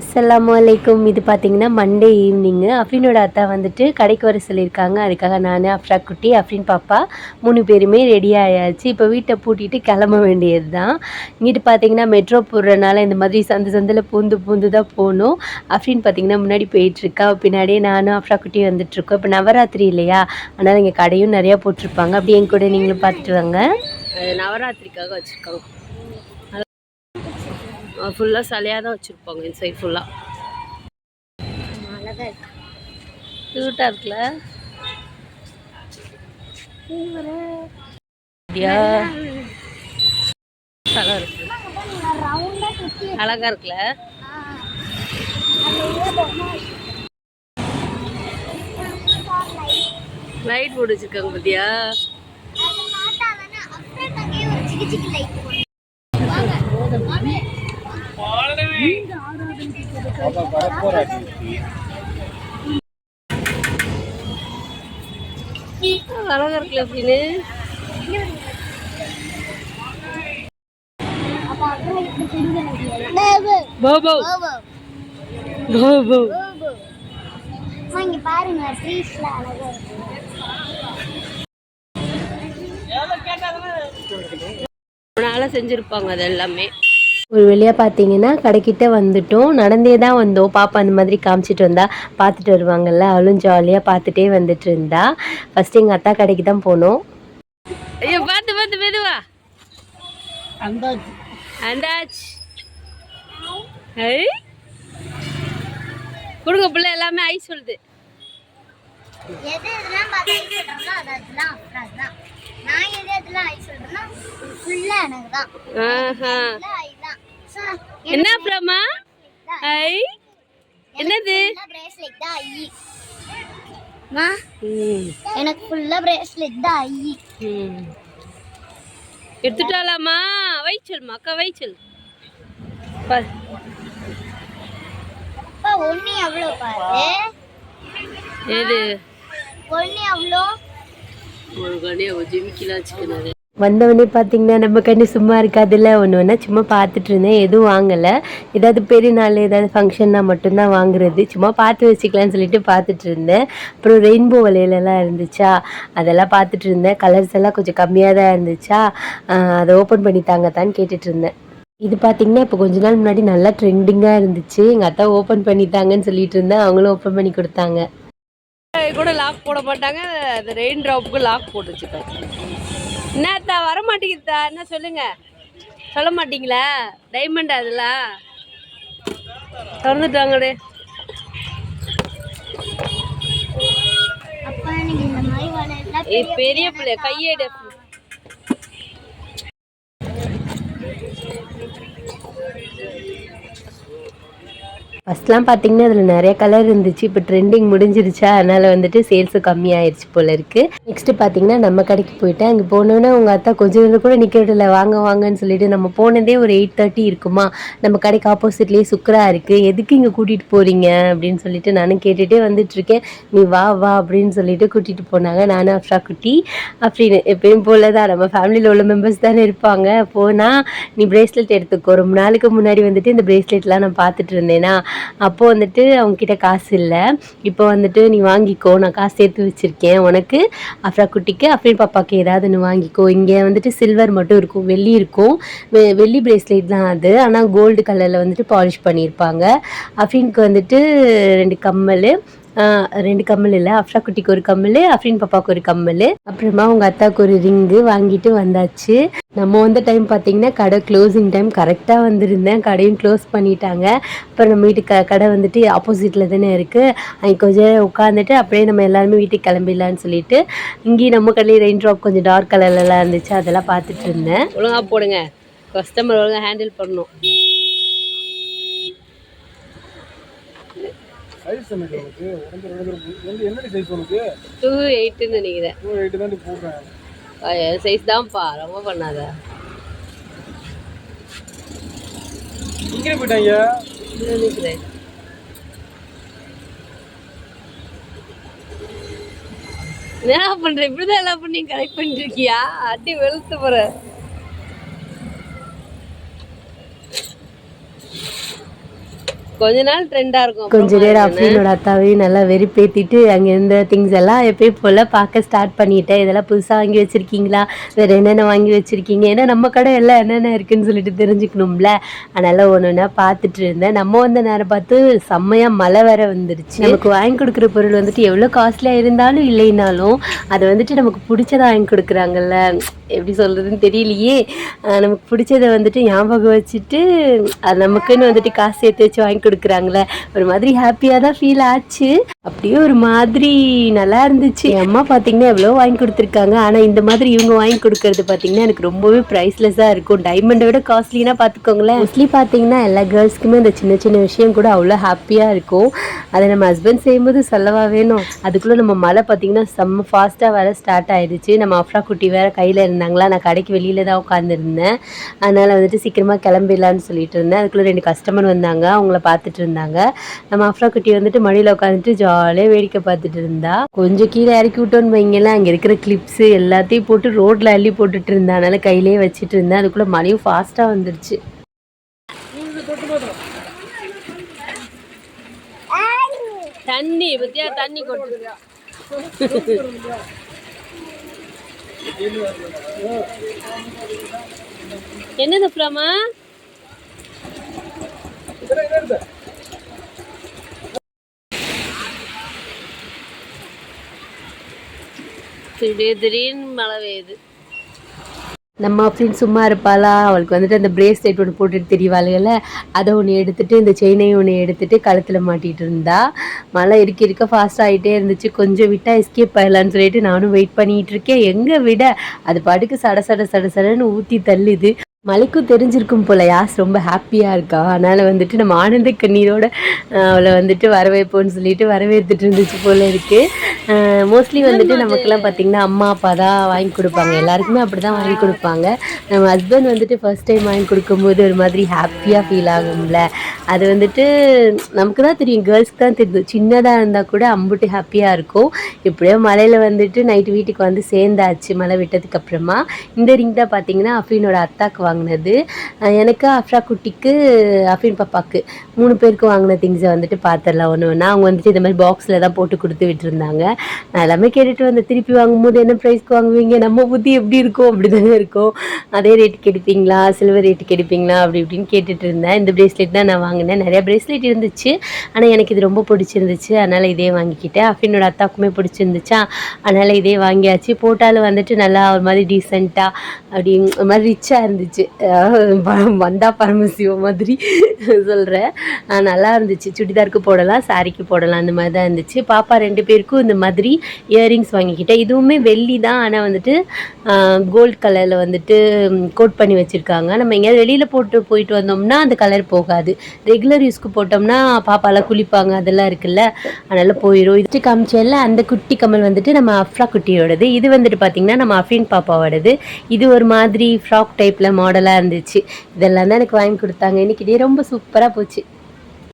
அஸ்லாம் வலைக்கும் இது பார்த்தீங்கன்னா மண்டே ஈவினிங்கு அஃப்ரீனோட அத்தா வந்துட்டு கடைக்கு வர சொல்லியிருக்காங்க. அதுக்காக நான் அஃப்ரா குட்டி அஃப்ரீன் பாப்பா மூணு பேருமே ரெடி ஆயாச்சு. இப்போ வீட்டை பூட்டிட்டு கிளம்ப வேண்டியது தான் இங்கிட்டு பார்த்தீங்கன்னா மெட்ரோ போடுறனால இந்த மாதிரி சந்து சந்தில் பூந்து பூந்து தான் போகணும். அஃப்ரீன் பார்த்தீங்கன்னா முன்னாடி போயிட்டுருக்கா. பின்னாடியே நானும் அஃப்ரா குட்டி வந்துட்டுருக்கோம். இப்போ நவராத்திரி இல்லையா? அதனால் இங்கே கடையும் நிறையா போட்டிருப்பாங்க. அப்படி என் கூட நீங்களும் பார்த்துட்டு வாங்க. நவராத்திரிக்காக வச்சுருக்காங்க. ஃபுல்லாக சிலையாக தான் வச்சுருப்பாங்க இந்த சைட் ஃபுல்லாக க்யூட்டாக இருக்குல்ல இருக்கு. அழகா இருக்குல்ல? லைட் போட்டு வச்சிருக்காங்க அழகா இருக்குல்ல அப்படின்னு பாபா பாபா இங்க பாருங்க ட்ரீஸ்ல அழகா இருக்கு நாளாக செஞ்சுருப்பாங்க அது எல்லாமே ஒரு வழியாக பார்த்தீங்கன்னா கடைக்கிட்ட வந்துட்டோம். நடந்தே தான் வந்தோம். பாப்பா அந்த மாதிரி காமிச்சிட்டு வந்தா பார்த்துட்டு வருவாங்கல்ல அவளும் ஜாலியாக பார்த்துட்டே வந்துட்டு இருந்தா. ஃபர்ஸ்ட் எங்கள் அத்தா கடைக்கு தான் போனோம். ஐயோ பார்த்து பார்த்து மெதுவா. அண்டாச் ஐ கொடுங்க பிள்ளை எல்லாமே ஐ சொல்லுது. நான் எது எதுலாம் ஐ சொல்றேனோ ஃபுல்லா எனக்கு தான் ஆஹா ஃபுல்லா ஐ தான் So, என்ன அப்புறமா ஐ என்னது? பிரேஸ்லெட் தான் ஐ மா. எனக்கு ஃபுல்லா பிரேஸ்லெட் தான் ஐ. எடுத்துட்டாலாமா? வைச்சல்மா அக்கா வைச்சல். பாரு அப்பா ஒண்ணு எவ்வளோ பாரு? எது? ஒண்ணு எவ்வளோ? ஒரு கண்ணே ஜிமிக்கலாம் வச்சுக்கிறது வந்தவொடனே பார்த்தீங்கன்னா நம்ம கண்ணு சும்மா இருக்காதுல்ல? ஒன்று ஒன்றா சும்மா பார்த்துட்டு இருந்தேன். எதுவும் வாங்கலை. ஏதாவது பெரிய நாள் ஏதாவது ஃபங்க்ஷன்னா மட்டும்தான் வாங்குறது. சும்மா பார்த்து வச்சுக்கலாம்னு சொல்லிட்டு பார்த்துட்டு இருந்தேன். அப்புறம் ரெயின்போ வலையிலலாம் இருந்துச்சா? அதெல்லாம் பார்த்துட்டு இருந்தேன். கலர்ஸ் எல்லாம் கொஞ்சம் கம்மியாக தான் இருந்துச்சா? அதை ஓப்பன் பண்ணி தாங்கத்தான்னு கேட்டுட்டு இருந்தேன். இது பார்த்தீங்கன்னா இப்போ கொஞ்ச நாள் முன்னாடி நல்லா ட்ரெண்டிங்காக இருந்துச்சு. எங்கள் அத்தா ஓப்பன் பண்ணித்தாங்கன்னு சொல்லிட்டு இருந்தேன். அவங்களும் ஓப்பன் பண்ணி கொடுத்தாங்க. கூட லாக் போட மாட்டாங்க. அந்த ரெயின் ட்ராப்புக்கு லாக் போட்டு வச்சுருக்காங்க என்னத்தா வர மாட்டேங்குதா என்ன சொல்லுங்க? சொல்ல மாட்டீங்களா? டைமண்ட் அதெல்லாம் வளையல்லாம் ஏய் பெரிய பிள்ளை கையேடு ஃபஸ்ட்லாம் பார்த்தீங்கன்னா அதில் நிறைய கலர் இருந்துச்சு. இப்போ ட்ரெண்டிங் முடிஞ்சிருச்சா. அதனால் வந்துட்டு சேல்ஸும் கம்மியாயிருச்சு போல இருக்குது நெக்ஸ்ட்டு பார்த்தீங்கன்னா நம்ம கடைக்கு போயிட்டு அங்கே போனோன்னே உங்கள் அத்தா கொஞ்சம் நேரம் கூட நிற்கிறதில்ல வாங்க வாங்கன்னு சொல்லிட்டு நம்ம போனதே ஒரு எயிட் தேர்ட்டி இருக்குமா? நம்ம கடைக்கு ஆப்போசிட்லேயே சுக்கரா இருக்குது எதுக்கு இங்கே கூட்டிகிட்டு போகிறீங்க அப்படின்னு சொல்லிட்டு நானும் கேட்டுகிட்டே வந்துட்டுருக்கேன். நீ வா வா அப்படின்னு சொல்லிட்டு கூட்டிகிட்டு போனாங்க. நானும் அஃப்ரா குட்டி. அப்படின்னு எப்பயும் போல தான் நம்ம ஃபேமிலியில் உள்ள மெம்பர்ஸ் தானே இருப்பாங்க. போனால் நீ பிரேஸ்லெட் எடுத்துக்கோ. ரொம்ப நாளுக்கு முன்னாடி வந்துட்டு இந்த பிரேஸ்லெட்லாம் நான் பார்த்துட்டு இருந்தேனா அப்போது வந்துட்டு அவங்கக்கிட்ட காசு இல்லை. இப்போ வந்துட்டு நீ வாங்கிக்கோ நான் காசு சேர்த்து வச்சுருக்கேன். உனக்கு அஃப்ரா குட்டிக்கு அஃப்ரின் பாப்பாவுக்கு ஏதாவது நீ வாங்கிக்கோ. இங்கே வந்துட்டு சில்வர் மட்டும் இருக்கும் வெள்ளி இருக்கும். வெ- வெள்ளி பிரேஸ்லெட் தான் அது. ஆனால் கோல்டு கலரில் வந்துட்டு பாலிஷ் பண்ணியிருப்பாங்க அஃபீனுக்கு வந்துட்டு ரெண்டு கம்மல் ரெண்டு கம்மல் இல்லை. அஃப்ரா குட்டிக்கு ஒரு கம்மல் அஃப்ரின் பாப்பாவுக்கு ஒரு கம்மல். அப்புறமா உங்கள் அத்தாவுக்கு ஒரு ரிங்கு வாங்கிட்டு வந்தாச்சு. நம்ம வந்த டைம் பார்த்தீங்கன்னா கடை க்ளோசிங் டைம் கரெக்டாக வந்திருந்தேன். கடையும் க்ளோஸ் பண்ணிட்டாங்க. அப்புறம் நம்ம வீட்டு க கடை வந்துட்டு ஆப்போசிட்டில் தானே இருக்குது அங்கே கொஞ்சம் நேரம் உட்காந்துட்டு அப்படியே நம்ம எல்லாருமே வீட்டுக்கு கிளம்பிடலான்னு சொல்லிட்டு இங்கேயும் நம்ம கடையில் ரெயின் ட்ராப் கொஞ்சம் டார்க் கலர்லலாம் இருந்துச்சு. அதெல்லாம் பார்த்துட்டு இருந்தேன். ஒழுங்காக போடுங்க. கஸ்டமர் ஒழுங்காக ஹேண்டில் பண்ணணும். சைஸ் எனக்கு உனக்கு உடம்பு ரெண்டு வந்து என்னடி சைஸ் உனக்கு? டூ எயிட்டுன்னு நினைக்கிறேன். டூ எயிட்டு தான் போடுறேன். சைஸ் தான்ப்பா ரொம்ப பண்ணாத. இங்கே போயிட்டாங்க நினைக்கிறேன் என்ன பண்ற? இப்படிதான் எல்லாம் பண்ணி கரெக்ட் பண்ணிட்டு இருக்கியா? அடி வெளுத்து போற. கொஞ்ச நாள் ட்ரெண்டா இருக்கும். கொஞ்ச நேரம் அஃப்ரீனோட அத்தாவையும் நல்லா வெறுப்பேத்திட்டு அங்கே இருந்த திங்ஸ் எல்லாம் எப்பயும் போல் பார்க்க ஸ்டார்ட் பண்ணிட்டேன். இதெல்லாம் புதுசாக வாங்கி வச்சிருக்கீங்களா? வேற என்னென்ன வாங்கி வச்சிருக்கீங்க? ஏன்னா நம்ம கடை எல்லாம் என்னென்ன இருக்குன்னு சொல்லிட்டு தெரிஞ்சுக்கணும்ல. அதனால ஒன்று ஒன்றா பார்த்துட்டு இருந்தேன். நம்ம வந்த நேரம் பார்த்து செம்மையா மழை வேற வந்துருச்சு. நமக்கு வாங்கி கொடுக்குற பொருள் வந்துட்டு எவ்வளோ காஸ்ட்லியாக இருந்தாலும் இல்லைனாலும் அது வந்துட்டு நமக்கு பிடிச்சதை வாங்கி கொடுக்குறாங்கல்ல. எப்படி சொல்கிறதுன்னு தெரியலையே. நமக்கு பிடிச்சதை வந்துட்டு ஞாபகம் வச்சுட்டு அது நமக்குன்னு வந்துட்டு காசு சேர்த்து வச்சு வாங்கி கொடுக்குறாங்களே. ஒரு மாதிரி ஹாப்பியாக தான் ஃபீல் ஆச்சு. அப்படியே ஒரு மாதிரி நல்லா இருந்துச்சு. என் அம்மா பார்த்தீங்கன்னா எவ்வளோ வாங்கி கொடுத்துருக்காங்க. ஆனால் இந்த மாதிரி இவங்க வாங்கி கொடுக்கறது பார்த்தீங்கன்னா எனக்கு ரொம்பவே ப்ரைஸ்லெஸ்ஸாக இருக்கும். டைமண்டை விட காஸ்ட்லினா பார்த்துக்கோங்களேன் மோஸ்ட்லி பார்த்தீங்கன்னா எல்லா கேர்ள்ஸ்க்குமே இந்த சின்ன சின்ன விஷயம் கூட அவ்வளோ ஹாப்பியாக இருக்கும். அதை நம்ம ஹஸ்பண்ட் செய்யும்போது சொல்லவா வேணும்? அதுக்குள்ளே நம்ம மழை பார்த்தீங்கன்னா செம்ம ஃபாஸ்ட்டாக வர ஸ்டார்ட் ஆயிடுச்சு. நம்ம அஃப்ரா குட்டி வேறு கையில் இருந்தாங்களா? நான் கடைக்கு வெளியில் தான் உட்காந்துருந்தேன் அதனால் வந்துட்டு சீக்கிரமாக கிளம்பிடலான்னு சொல்லிட்டு இருந்தேன். அதுக்குள்ளே ரெண்டு கஸ்டமர் வந்தாங்க. அவங்கள பார்த்துட்டு இருந்தாங்க. நம்ம அஃப்ரா குட்டி வந்துட்டு மடியில் உட்காந்துட்டு ஜா ஜாலியாக வேடிக்கை பார்த்துட்டு இருந்தா. கொஞ்சம் கீழே இறக்கி விட்டோன்னு வைங்களேன். அங்கே இருக்கிற கிளிப்ஸ் எல்லாத்தையும் போட்டு ரோட்டில் அள்ளி போட்டுட்டு இருந்தா. அதனால கையிலேயே வச்சுட்டு இருந்தேன் அதுக்குள்ளே மழையும் ஃபாஸ்ட்டாக வந்துருச்சு. தண்ணி பத்தியா தண்ணி கொட்டு. என்னது பிரமா? திடீர் திடீர்னு மழை பெய்யுது. நம்ம அப்படின்னு சும்மா இருப்பாளா? அவளுக்கு வந்துட்டு அந்த பிரேஸ்லெட் ஒன்று போட்டுட்டு தெரியவாளுகள்ல அதை ஒன்று எடுத்துட்டு இந்த செயினையும் ஒன்று எடுத்துட்டு கழுத்தில் மாட்டிகிட்டு இருந்தா. மழை இருக்க இருக்க ஃபாஸ்ட் ஆகிட்டே இருந்துச்சு. கொஞ்சம் விட்டால் எஸ்கேப் ஆகலான்னு சொல்லிட்டு நானும் வெயிட் பண்ணிகிட்டு இருக்கேன். எங்கே விட? அது பாட்டுக்கு சட சட சட சடன்னு ஊற்றி தள்ளுது. மலைக்கும் தெரிஞ்சிருக்கும் போல யாஸ் ரொம்ப ஹாப்பியாக இருக்கா? அதனால் வந்துட்டு நம்ம ஆனந்த கண்ணீரோட அவளை வந்துட்டு வரவேற்போன்னு சொல்லிட்டு வரவேற்றுட்டு இருந்துச்சு போல இருக்கு. மோஸ்ட்லி வந்துட்டு நமக்கெல்லாம் பார்த்திங்கன்னா அம்மா அப்பா தான் வாங்கி கொடுப்பாங்க. எல்லாருக்குமே அப்படி தான் வாங்கி கொடுப்பாங்க. நம்ம ஹஸ்பண்ட் வந்துட்டு ஃபர்ஸ்ட் டைம் வாங்கி கொடுக்கும்போது ஒரு மாதிரி ஹாப்பியாக ஃபீல் ஆகும்ல. அது வந்துட்டு நமக்கு தான் தெரியும். கேர்ள்ஸ்க்கு தான் தெரியும். சின்னதாக இருந்தால் கூட அம்புட்டு ஹாப்பியாக இருக்கும். இப்படியோ மலையில் வந்துட்டு நைட்டு வீட்டுக்கு வந்து சேர்ந்தாச்சு. மழை விட்டதுக்கு அப்புறமா. இந்த ரிங் தான் பார்த்தீங்கன்னா அஃபீனோட அத்தாக்கு வாங்கினது. எனக்கு அஃப்ரா குட்டிக்கு அஃபீன் பாப்பாவுக்கு மூணு பேருக்கு வாங்கின திங்ஸை வந்துட்டு பார்த்துடலாம் ஒன்று ஒன்றா அவங்க வந்துட்டு இந்த மாதிரி பாக்ஸில் தான் போட்டு கொடுத்து விட்டுருந்தாங்க. நான் எல்லாமே கேட்டுட்டு வந்தேன் திருப்பி வாங்கும்போது என்ன ப்ரைஸ்க்கு வாங்குவீங்க? நம்ம புத்தி எப்படி இருக்கும்? அப்படி தானே இருக்கும். அதே ரேட்டுக்கு எடுப்பீங்களா? சில்வர் ரேட்டுக்கு எடுப்பீங்களா? அப்படி இப்படின்னு கேட்டுட்டு இருந்தேன். இந்த பிரேஸ்லெட் தான் நான் வாங்கினேன். நிறைய பிரேஸ்லெட் இருந்துச்சு. ஆனால் எனக்கு இது ரொம்ப பிடிச்சிருந்துச்சு. அதனால் இதே வாங்கிக்கிட்டேன். அஃபினோட அத்தாக்குமே பிடிச்சிருந்துச்சா? அதனால் இதே வாங்கியாச்சு. போட்டாலும் வந்துட்டு நல்லா ஒரு மாதிரி டீசெண்டாக அப்படி ஒரு மாதிரி ரிச்சாக இருந்துச்சு. வந்தா பரமசிவம் மாதிரி சொல்கிறேன் நல்லா இருந்துச்சு. சுடிதாருக்கு போடலாம் சாரிக்கு போடலாம் அந்த மாதிரி தான் இருந்துச்சு. பாப்பா ரெண்டு பேருக்கும் இந்த மாதிரி இயரிங்ஸ் வாங்கிக்கிட்டேன். இதுவுமே வெள்ளி தான் ஆனால் வந்துட்டு கோல்ட் கலரில் வந்துட்டு கோட் பண்ணி வச்சுருக்காங்க. நம்ம எங்கேயாவது வெளியில் போட்டு போயிட்டு வந்தோம்னா அந்த கலர் போகாது. ரெகுலர் யூஸ்க்கு போட்டோம்னா பாப்பாலாம் குளிப்பாங்க அதெல்லாம் இருக்குல்ல. அதனால் போயிடும் இது காமிச்சல அந்த குட்டி கமல் வந்துட்டு நம்ம அஃப்ரா குட்டியோடது. இது வந்துட்டு பார்த்திங்கன்னா நம்ம அஃபின் பாப்பாவோடது. இது ஒரு மாதிரி ஃப்ராக் டைப்பில் மாடலாக இருந்துச்சு. இதெல்லாம் தான் எனக்கு வாங்கி கொடுத்தாங்க. இன்னைக்கு டே ரொம்ப சூப்பராக போச்சு.